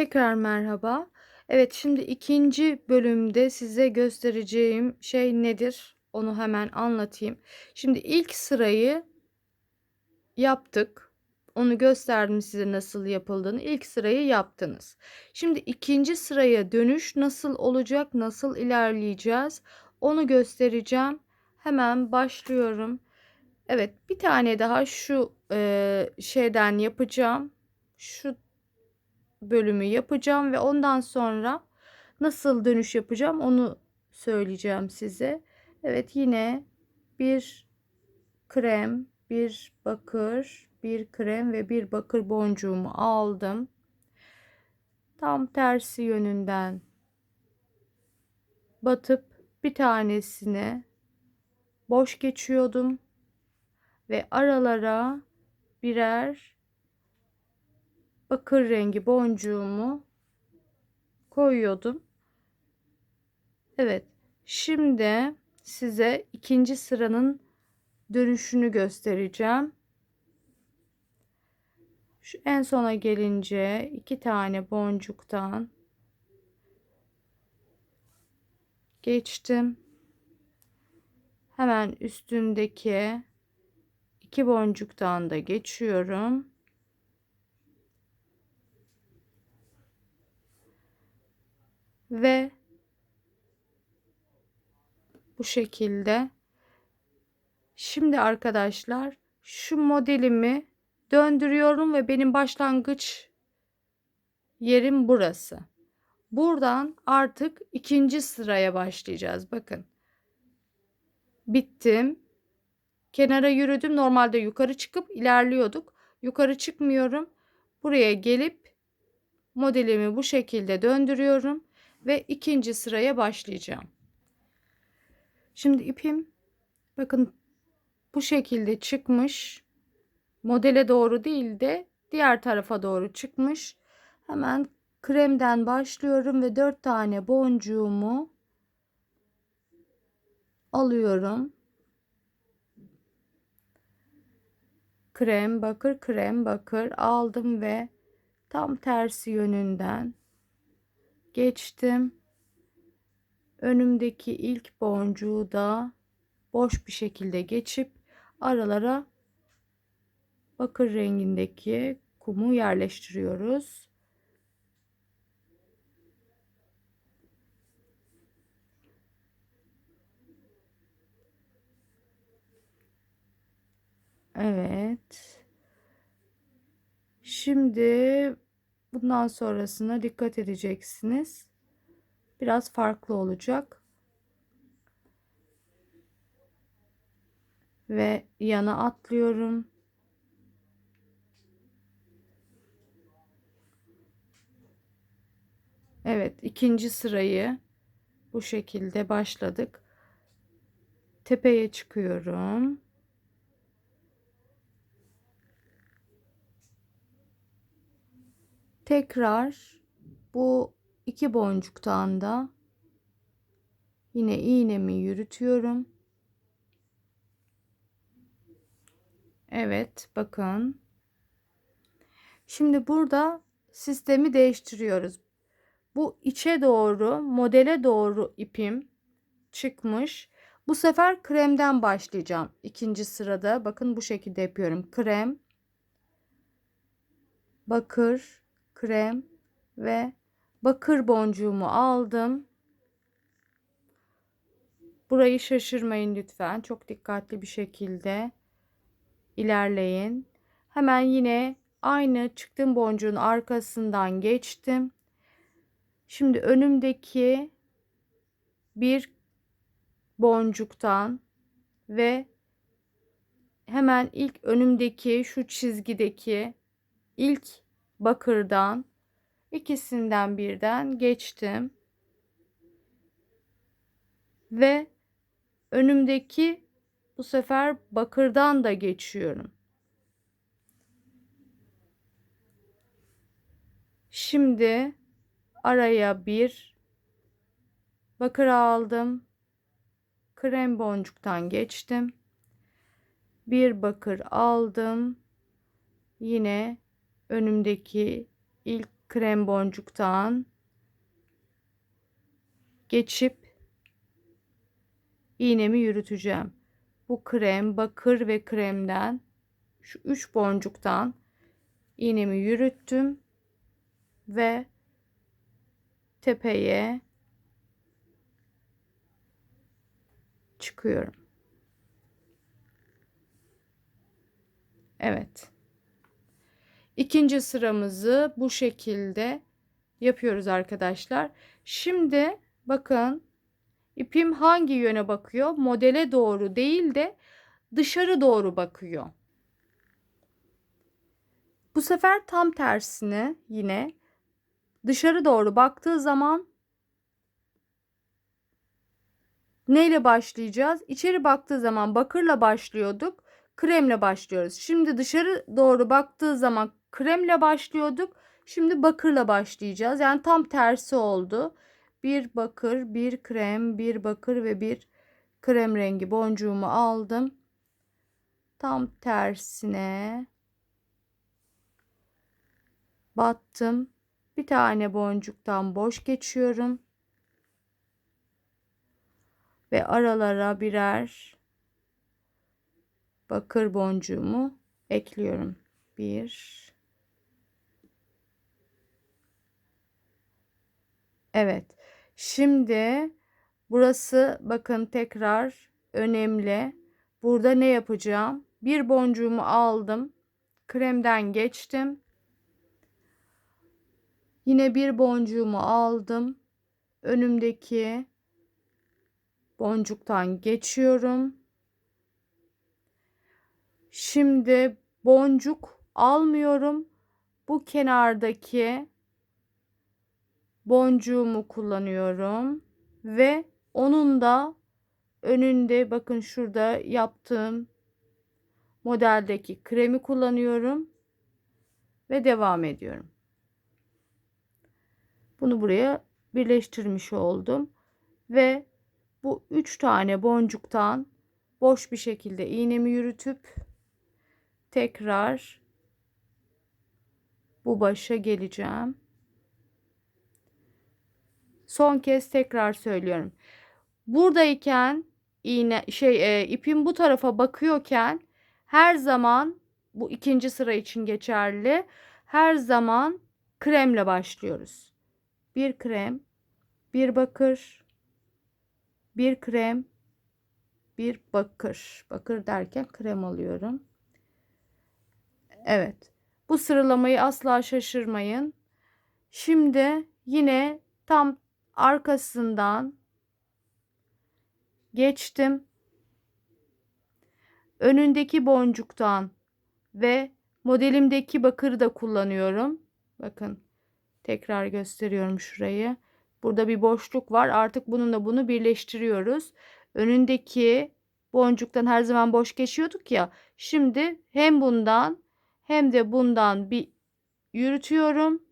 Tekrar merhaba. Evet, şimdi ikinci bölümde size göstereceğim şey nedir? Onu hemen anlatayım. Şimdi ilk sırayı yaptık. Onu gösterdim size nasıl yapıldığını. İlk sırayı yaptınız. Şimdi ikinci sıraya dönüş nasıl olacak? Nasıl ilerleyeceğiz? Onu göstereceğim. Hemen başlıyorum. Evet, bir tane daha şu e, şeyden yapacağım. Şu bölümü yapacağım ve ondan sonra nasıl dönüş yapacağım onu söyleyeceğim size. Evet yine bir krem, bir bakır, bir krem ve bir bakır boncuğumu aldım. Tam tersi yönünden batıp bir tanesine boş geçiyordum ve aralara birer bakır rengi boncuğumu koyuyordum. Evet. Şimdi size ikinci sıranın dönüşünü göstereceğim. Şu en sona gelince iki tane boncuktan geçtim. Hemen üstündeki iki boncuktan da geçiyorum. Ve bu şekilde. Şimdi arkadaşlar şu modelimi döndürüyorum ve benim başlangıç yerim burası. Buradan artık ikinci sıraya başlayacağız. Bakın. Bittim. Kenara yürüdüm. Normalde yukarı çıkıp ilerliyorduk. Yukarı çıkmıyorum. Buraya gelip modelimi bu şekilde döndürüyorum ve ikinci sıraya başlayacağım. Şimdi ipim bakın bu şekilde çıkmış. Modele doğru değil de diğer tarafa doğru çıkmış. Hemen kremden başlıyorum ve 4 tane boncuğumu alıyorum. Krem, bakır, krem, bakır aldım ve tam tersi yönünden geçtim. Önümdeki ilk boncuğu da boş bir şekilde geçip aralara bakır rengindeki kumu yerleştiriyoruz. Evet. Şimdi Bundan sonrasına dikkat edeceksiniz. Biraz farklı olacak. Ve yana atlıyorum. Evet, ikinci sırayı bu şekilde başladık. Tepeye çıkıyorum. Tekrar bu iki boncuktan da yine iğnemi yürütüyorum. Evet bakın. Şimdi burada sistemi değiştiriyoruz. Bu içe doğru modele doğru ipim çıkmış. Bu sefer kremden başlayacağım. İkinci sırada bakın bu şekilde yapıyorum. Krem, bakır, krem ve bakır boncuğumu aldım. Burayı şaşırmayın lütfen. Çok dikkatli bir şekilde ilerleyin. Hemen yine aynı çıktığım boncuğun arkasından geçtim. Şimdi önümdeki bir boncuktan ve hemen ilk önümdeki şu çizgideki ilk bakırdan ikisinden birden geçtim. Ve önümdeki bu sefer bakırdan da geçiyorum. Şimdi araya bir bakır aldım. Krem boncuktan geçtim. Bir bakır aldım. Yine önümdeki ilk krem boncuktan geçip iğnemi yürüteceğim. Bu krem, bakır ve kremden şu üç boncuktan iğnemi yürüttüm ve tepeye çıkıyorum. Evet. İkinci sıramızı bu şekilde yapıyoruz arkadaşlar. Şimdi bakın ipim hangi yöne bakıyor? Modele doğru değil de dışarı doğru bakıyor. Bu sefer tam tersine yine dışarı doğru baktığı zaman neyle başlayacağız? İçeri baktığı zaman bakırla başlıyorduk. Kremle başlıyoruz. Şimdi dışarı doğru baktığı zaman kremle başlıyorduk. Şimdi bakırla başlayacağız. Yani tam tersi oldu. Bir bakır, bir krem, bir bakır ve bir krem rengi boncuğumu aldım. Tam tersine battım. Bir tane boncuktan boş geçiyorum. Ve aralara birer bakır boncuğumu ekliyorum. Bir. Evet. Şimdi burası bakın tekrar önemli. Burada ne yapacağım? Bir boncuğumu aldım. Kremden geçtim. Yine bir boncuğumu aldım. Önümdeki boncuktan geçiyorum. Şimdi boncuk almıyorum. Bu kenardaki boncuğumu kullanıyorum ve onun da önünde bakın şurada yaptığım modeldeki kremi kullanıyorum ve devam ediyorum. Bunu buraya birleştirmiş oldum ve bu üç tane boncuktan boş bir şekilde iğnemi yürütüp tekrar bu başa geleceğim. Son kez tekrar söylüyorum. Buradayken iğne şey e, ipim bu tarafa bakıyorken her zaman bu ikinci sıra için geçerli. Her zaman kremle başlıyoruz. Bir krem, bir bakır, bir krem, bir bakır. Bakır derken krem alıyorum. Evet. Bu sıralamayı asla şaşırmayın. Şimdi yine tam arkasından geçtim. Önündeki boncuktan ve modelimdeki bakırı da kullanıyorum. Bakın tekrar gösteriyorum şurayı. Burada bir boşluk var. Artık bununla bunu birleştiriyoruz. Önündeki boncuktan her zaman boş geçiyorduk ya. Şimdi hem bundan hem de bundan bir yürütüyorum.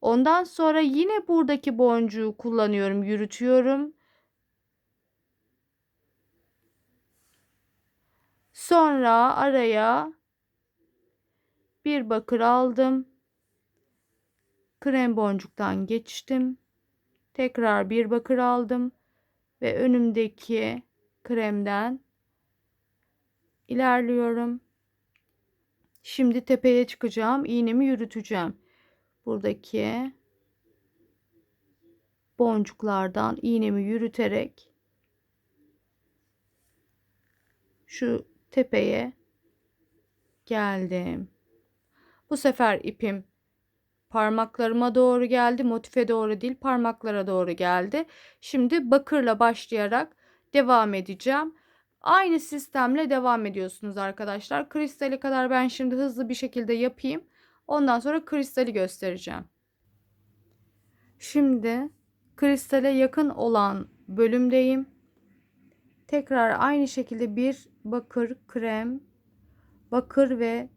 Ondan sonra yine buradaki boncuğu kullanıyorum, yürütüyorum. Sonra araya bir bakır aldım. Krem boncuktan geçtim. Tekrar bir bakır aldım ve önümdeki kremden ilerliyorum. Şimdi tepeye çıkacağım. İğnemi yürüteceğim. Buradaki boncuklardan iğnemi yürüterek şu tepeye geldim. Bu sefer ipim parmaklarıma doğru geldi. Motife doğru değil parmaklara doğru geldi. Şimdi bakırla başlayarak devam edeceğim. Aynı sistemle devam ediyorsunuz arkadaşlar. Kristali kadar ben şimdi hızlı bir şekilde yapayım. Ondan sonra kristali göstereceğim. Şimdi kristale yakın olan bölümdeyim. Tekrar aynı şekilde bir bakır krem, bakır ve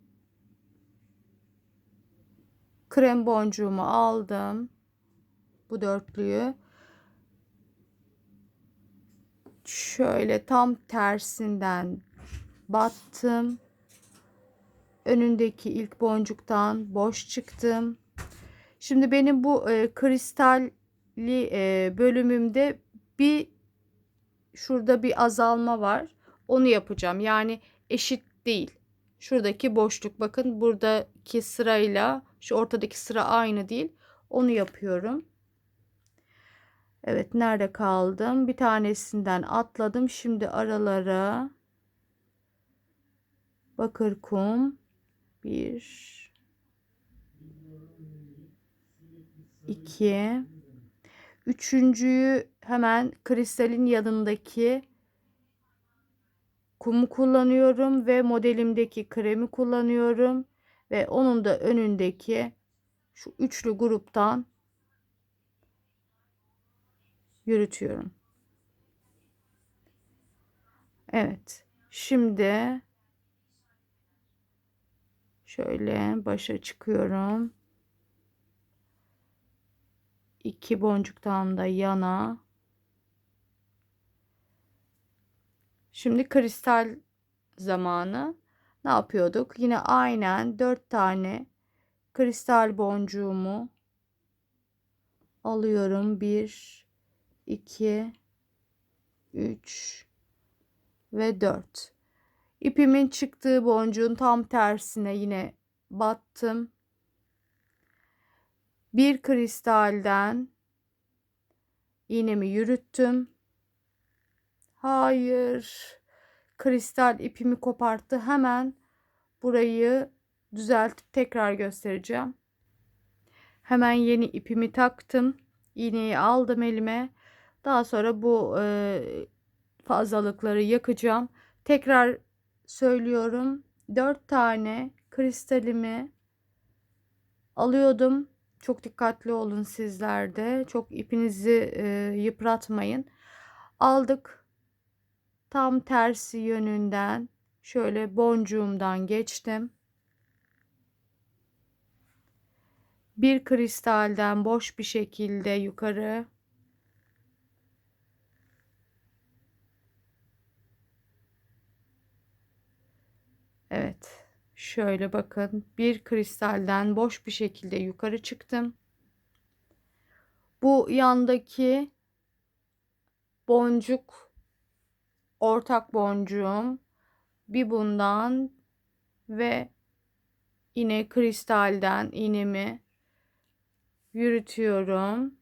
krem boncuğumu aldım. Bu dörtlüyü. Şöyle tam tersinden battım. Önündeki ilk boncuktan boş çıktım. Şimdi benim bu e, kristalli e, bölümümde bir şurada bir azalma var. Onu yapacağım. Yani eşit değil. Şuradaki boşluk bakın buradaki sırayla şu ortadaki sıra aynı değil. Onu yapıyorum. Evet nerede kaldım? Bir tanesinden atladım. Şimdi aralara bakır kum bir iki üçüncüyü hemen kristalin yanındaki kumu kullanıyorum ve modelimdeki kremi kullanıyorum ve onun da önündeki şu üçlü gruptan yürütüyorum. Evet. Şimdi şöyle başa çıkıyorum. İki boncuktan da yana. Şimdi kristal zamanı. Ne yapıyorduk? Yine aynen dört tane kristal boncuğumu alıyorum. Bir, 2 3 ve 4 ipimin çıktığı boncuğun tam tersine yine battım. Bir kristalden iğnemi yürüttüm. Hayır kristal ipimi koparttı. Hemen burayı düzeltip tekrar göstereceğim. Hemen yeni ipimi taktım. İğneyi aldım elime. Daha sonra bu e, fazlalıkları yakacağım. Tekrar söylüyorum. 4 tane kristalimi alıyordum. Çok dikkatli olun sizler de. Çok ipinizi e, yıpratmayın. Aldık. Tam tersi yönünden şöyle boncuğumdan geçtim. Bir kristalden boş bir şekilde yukarı Evet. Şöyle bakın. Bir kristalden boş bir şekilde yukarı çıktım. Bu yandaki boncuk ortak boncuğum. Bir bundan ve yine kristalden iğnemi yürütüyorum.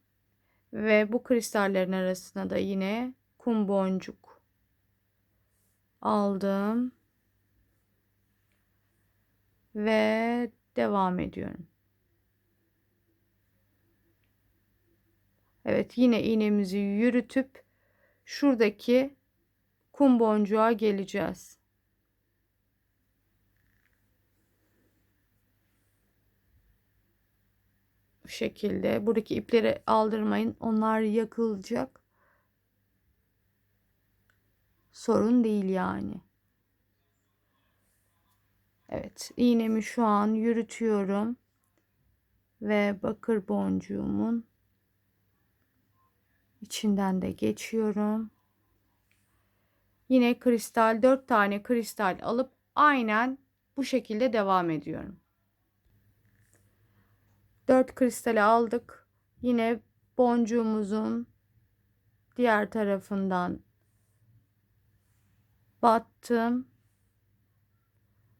Ve bu kristallerin arasına da yine kum boncuk aldım ve devam ediyorum. Evet yine iğnemizi yürütüp şuradaki kum boncuğa geleceğiz. Bu şekilde buradaki ipleri aldırmayın. Onlar yakılacak. Sorun değil yani. Evet iğnemi şu an yürütüyorum. Ve bakır boncuğumun içinden de geçiyorum. Yine kristal 4 tane kristal alıp aynen bu şekilde devam ediyorum. 4 kristali aldık. Yine boncuğumuzun diğer tarafından battım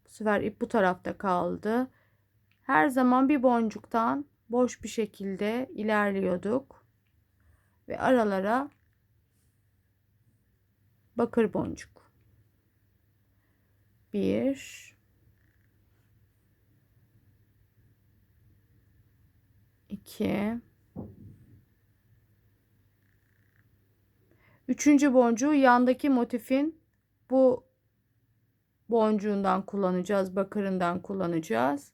sefer ip bu tarafta kaldı. Her zaman bir boncuktan boş bir şekilde ilerliyorduk. Ve aralara bakır boncuk. Bir, iki, üçüncü boncuğu yandaki motifin bu boncuğundan kullanacağız, bakırından kullanacağız.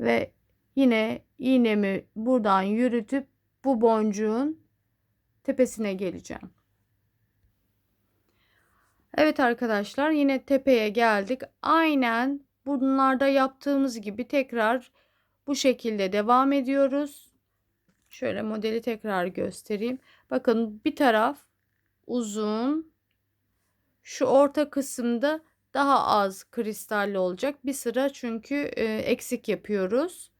Ve yine iğnemi buradan yürütüp bu boncuğun tepesine geleceğim. Evet arkadaşlar yine tepeye geldik. Aynen bunlarda yaptığımız gibi tekrar bu şekilde devam ediyoruz. Şöyle modeli tekrar göstereyim. Bakın bir taraf uzun. Şu orta kısımda daha az kristalli olacak. Bir sıra çünkü e, eksik yapıyoruz.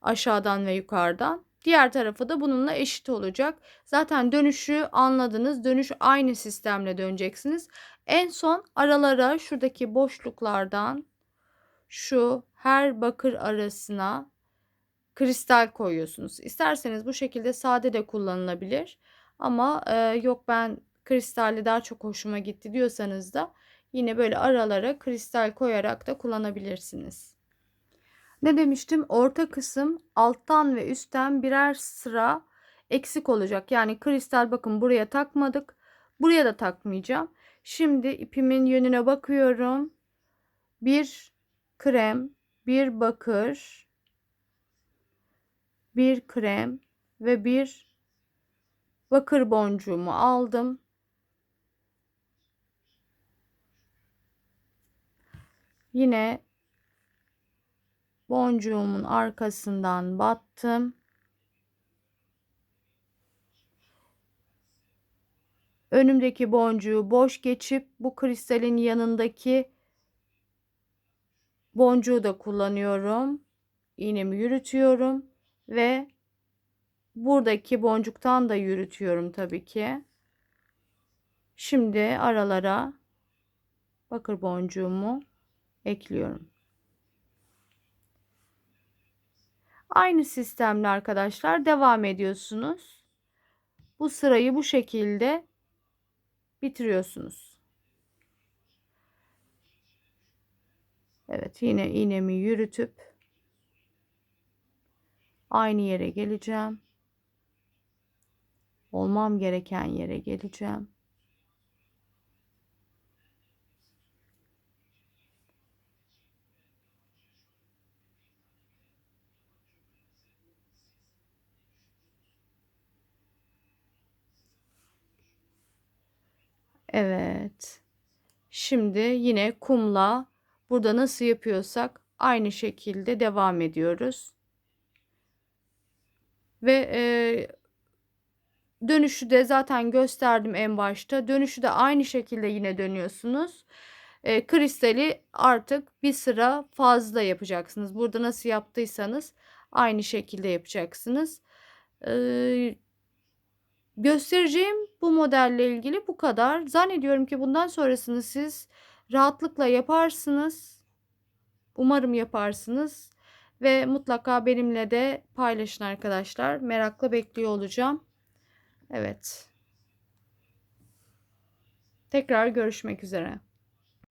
Aşağıdan ve yukarıdan. Diğer tarafı da bununla eşit olacak. Zaten dönüşü anladınız. Dönüş aynı sistemle döneceksiniz. En son aralara şuradaki boşluklardan şu her bakır arasına kristal koyuyorsunuz. İsterseniz bu şekilde sade de kullanılabilir. Ama e, yok ben kristalli daha çok hoşuma gitti diyorsanız da yine böyle aralara kristal koyarak da kullanabilirsiniz. Ne demiştim? Orta kısım alttan ve üstten birer sıra eksik olacak. Yani kristal bakın buraya takmadık. Buraya da takmayacağım. Şimdi ipimin yönüne bakıyorum. Bir krem, bir bakır, bir krem ve bir bakır boncuğumu aldım. Yine boncuğumun arkasından battım. Önümdeki boncuğu boş geçip bu kristalin yanındaki boncuğu da kullanıyorum. İğnemi yürütüyorum ve buradaki boncuktan da yürütüyorum tabii ki. Şimdi aralara bakır boncuğumu ekliyorum. Aynı sistemle arkadaşlar devam ediyorsunuz. Bu sırayı bu şekilde bitiriyorsunuz. Evet yine iğnemi yürütüp aynı yere geleceğim. Olmam gereken yere geleceğim. Evet. Şimdi yine kumla burada nasıl yapıyorsak aynı şekilde devam ediyoruz. Ve e, dönüşü de zaten gösterdim en başta. Dönüşü de aynı şekilde yine dönüyorsunuz. E, kristali artık bir sıra fazla yapacaksınız. Burada nasıl yaptıysanız aynı şekilde yapacaksınız. E, göstereceğim bu modelle ilgili bu kadar. Zannediyorum ki bundan sonrasını siz rahatlıkla yaparsınız. Umarım yaparsınız ve mutlaka benimle de paylaşın arkadaşlar. Merakla bekliyor olacağım. Evet. Tekrar görüşmek üzere.